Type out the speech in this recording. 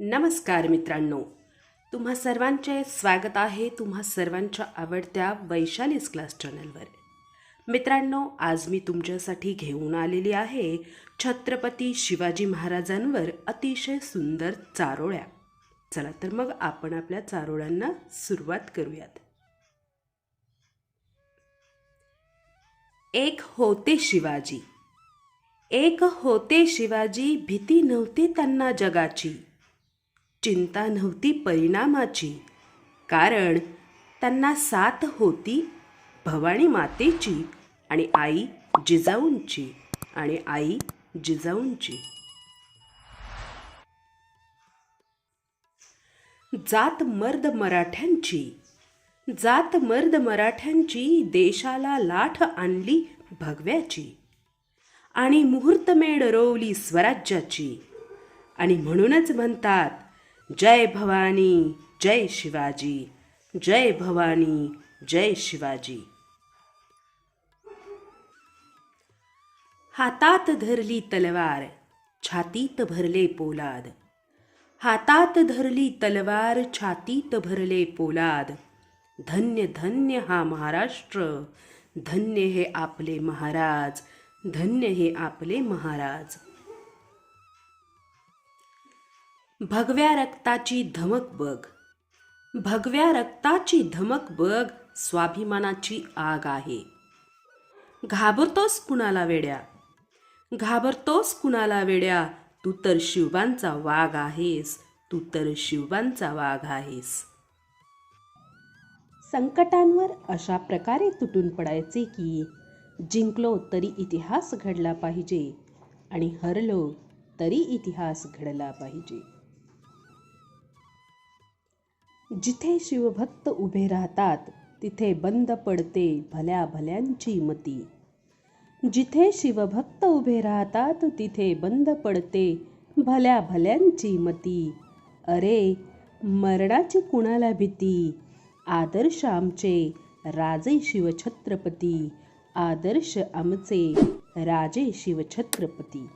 नमस्कार मित्रांनो. तुम्हा सर्वांचे स्वागत आहे तुम्हा सर्वांच्या आवडत्या वैशालीस क्लास चॅनलवर. मित्रांनो आज मी तुमच्यासाठी घेऊन आलेली आहे छत्रपती शिवाजी महाराजांवर अतिशय सुंदर चारोळ्या. चला तर मग आपण आपल्या चारोळ्यांना सुरुवात करूयात. एक होते शिवाजी. एक होते शिवाजी भीती नव्हती त्यांना जगाची. चिंता नव्हती परिणामाची. कारण त्यांना साथ होती भवानी मातेची आणि आई जिजाऊंची आणि आई जिजाऊंची. जात मर्द मराठ्यांची. जात मर्द मराठ्यांची देशाला लाठ आणली भगव्याची. आणि मुहूर्तमेढ रोवली स्वराज्याची. आणि म्हणूनच म्हणतात जय भवानी जय शिवाजी जय भवानी जय शिवाजी. हातात धरली तलवार छातीत भरले पोलाद. हातात धरली तलवार छातीत भरले पोलाद. धन्य धन्य हा महाराष्ट्र धन्य हे आपले महाराज धन्य हे आपले महाराज. भगव्या रक्ताची धमक बघ. भगव्या रक्ताची धमक बघ स्वाभिमानाची आग आहे. घाबरतोस कुणाला वेड्या? घाबरतोस कुणाला वेड्या? तू तर शिवबांचा वाघ आहेस. तू तर शिवबांचा वाघ आहेस. संकटांवर अशा प्रकारे तुटून पडायचे की जिंकलो तरी इतिहास घडला पाहिजे आणि हरलो तरी इतिहास घडला पाहिजे. जिथे शिवभक्त उभे राहतात तिथे बंद पडते भल्या भल्यांची मती. जिथे शिवभक्त उभे राहतात तिथे बंद पडते भल्या भल्यांची मती. अरे मरणाची कुणाला भीती? आदर्श आमचे राजे शिवछत्रपती. आदर्श आमचे राजे शिवछत्रपती.